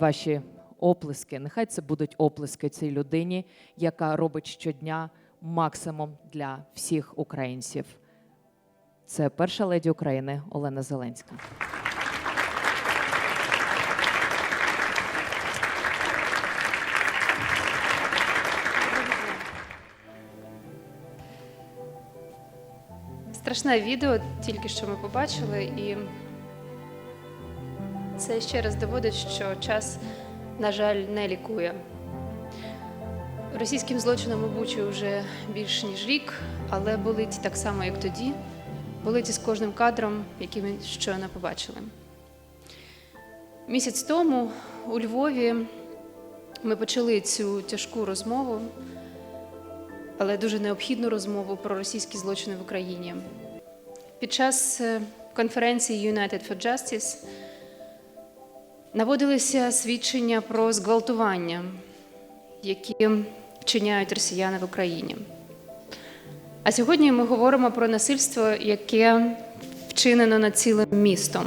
ваші оплески. Нехай це будуть оплески цій людині, яка робить щодня максимум для всіх українців. Це перша леді України Олена Зеленська. Страшне відео, тільки що ми побачили, і це ще раз доводить, що час, на жаль, не лікує. Російським злочином у вже більш ніж рік, але болить так само, як тоді. Болить із кожним кадром, який ми щойно побачили. Місяць тому у Львові ми почали цю тяжку розмову, але дуже необхідну розмову про російські злочини в Україні. Під час е, конференції United for Justice наводилися свідчення про зґвалтування, які вчиняють росіяни в Україні. А сьогодні ми говоримо про насильство, яке вчинено над цілим містом.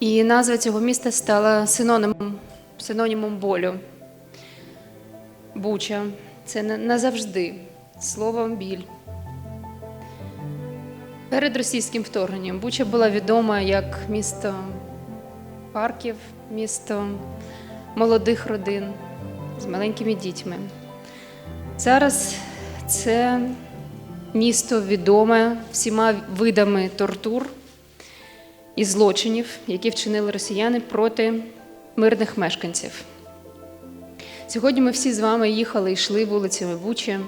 І назва цього міста стала синонімом, синонімом болю. Буча це на- назавжди слово біль. Перед російським вторгненням Буча була відома як місто парків, місто молодих родин з маленькими дітьми. Зараз це місто відоме всіма видами тортур і злочинів, які вчинили росіяни проти мирних мешканців. Сьогодні ми всі з вами їхали і йшли вулицями Бучі,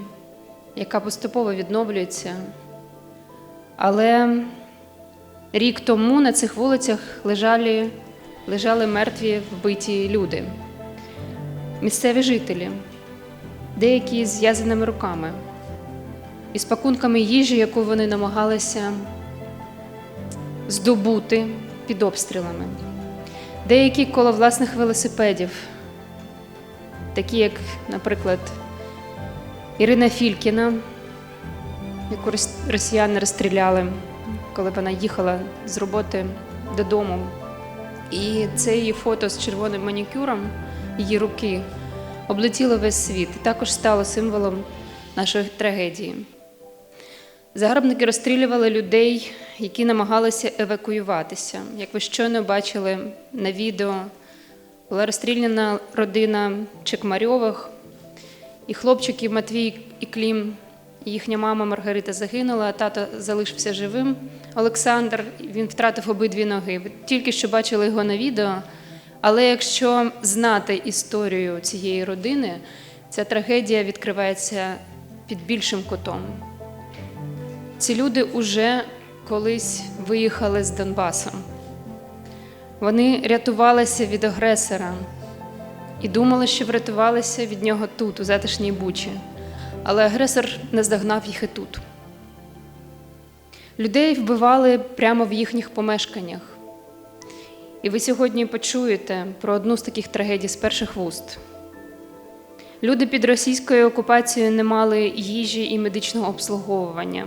яка поступово відновлюється. Але рік тому на цих вулицях лежали, лежали мертві вбиті люди, місцеві жителі, деякі з зв'язаними руками, із пакунками їжі, яку вони намагалися здобути під обстрілами, деякі коло власних велосипедів, такі як, наприклад, Ірина Фількіна, яку росіяни розстріляли, коли вона їхала з роботи додому. І це її фото з червоним манікюром, її руки, облетіло весь світ і також стало символом нашої трагедії. Загарбники розстрілювали людей, які намагалися евакуюватися. Як ви щойно бачили на відео, була розстріляна родина Чекмарьових, і хлопчики Матвій і Клім, їхня мама Маргарита загинула, а тато залишився живим. Олександр він втратив обидві ноги. Тільки що бачили його на відео. Але якщо знати історію цієї родини, ця трагедія відкривається під більшим кутом. Ці люди уже колись виїхали з Донбасу. Вони рятувалися від агресора і думали, що врятувалися від нього тут, у затишній Бучі. Але агресор наздогнав їх і тут. Людей вбивали прямо в їхніх помешканнях. І ви сьогодні почуєте про одну з таких трагедій з перших вуст. Люди під російською окупацією не мали їжі і медичного обслуговування.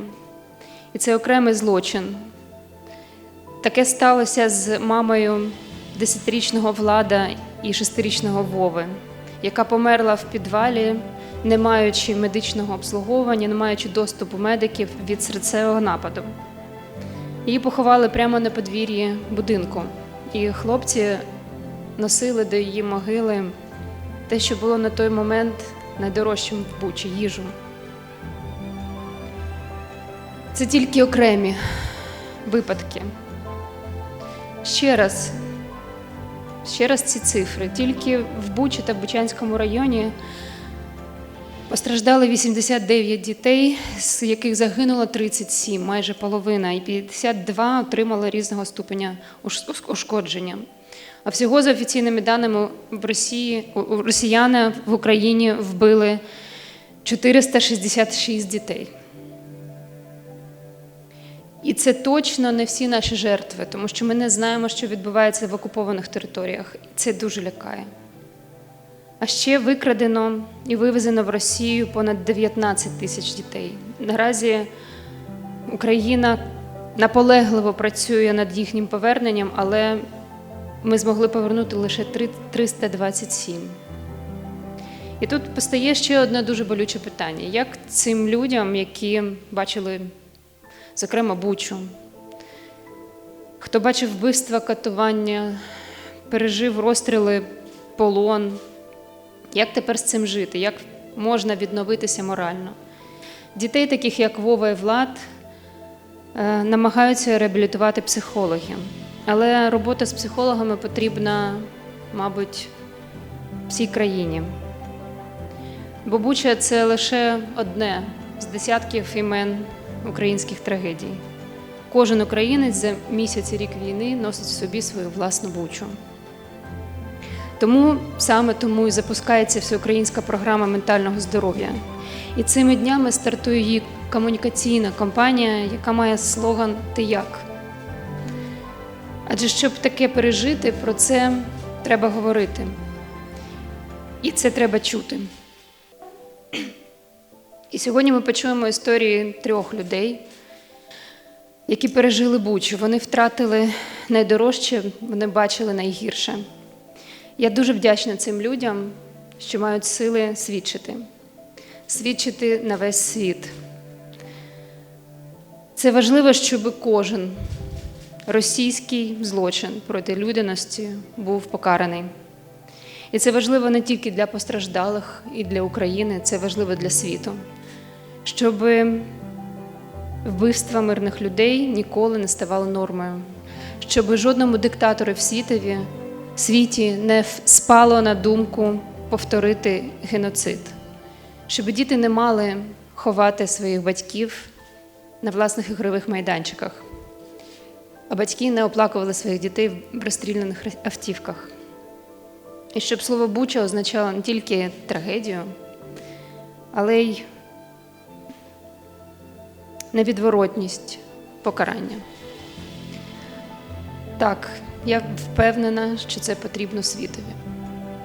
І це окремий злочин. Таке сталося з мамою 10-річного влада і 6-річного Вови, яка померла в підвалі, не маючи медичного обслуговування, не маючи доступу медиків від серцевого нападу. Її поховали прямо на подвір'ї будинку, і хлопці носили до її могили те, що було на той момент найдорожчим в Бучі їжу. Це тільки окремі випадки. Ще раз, ще раз ці цифри. Тільки в Бучі та Бучанському районі постраждали 89 дітей, з яких загинуло 37, майже половина, і 52 отримали різного ступеня ушкодження. А всього за офіційними даними в Росії росіяни в Україні вбили 466 дітей. І це точно не всі наші жертви, тому що ми не знаємо, що відбувається в окупованих територіях. Це дуже лякає. А ще викрадено і вивезено в Росію понад 19 тисяч дітей. Наразі Україна наполегливо працює над їхнім поверненням, але ми змогли повернути лише три- 327. І тут постає ще одне дуже болюче питання: як цим людям, які бачили, зокрема, Бучу, хто бачив вбивства, катування, пережив розстріли, полон, як тепер з цим жити? Як можна відновитися морально? Дітей, таких як Вова і Влад, е, намагаються реабілітувати психологи. Але робота з психологами потрібна, мабуть, всій країні. Бо Буча це лише одне з десятків імен українських трагедій. Кожен українець за місяць і рік війни носить в собі свою власну бучу. Тому саме тому і запускається всеукраїнська програма ментального здоров'я. І цими днями стартує її комунікаційна кампанія, яка має слоган Ти як? Адже щоб таке пережити, про це треба говорити. І це треба чути. І сьогодні ми почуємо історії трьох людей, які пережили бучу. Вони втратили найдорожче, вони бачили найгірше. Я дуже вдячна цим людям, що мають сили свідчити, свідчити на весь світ. Це важливо, щоб кожен російський злочин проти людяності був покараний. І це важливо не тільки для постраждалих і для України, це важливо для світу, щоб вбивства мирних людей ніколи не ставало нормою, щоб жодному диктатору в світові світі не спало на думку повторити геноцид, щоб діти не мали ховати своїх батьків на власних ігрових майданчиках, а батьки не оплакували своїх дітей в розстріляних автівках. І щоб слово Буча означало не тільки трагедію, але й невідворотність покарання. Так, я впевнена, що це потрібно світові.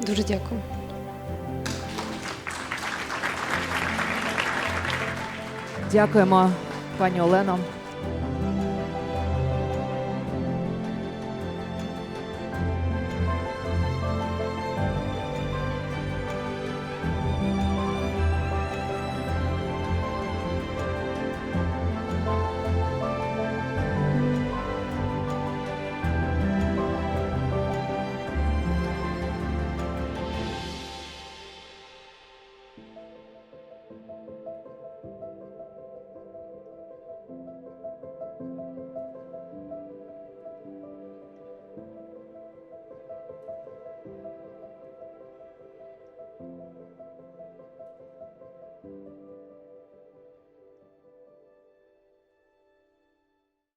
Дуже дякую. Дякуємо, пані Олено.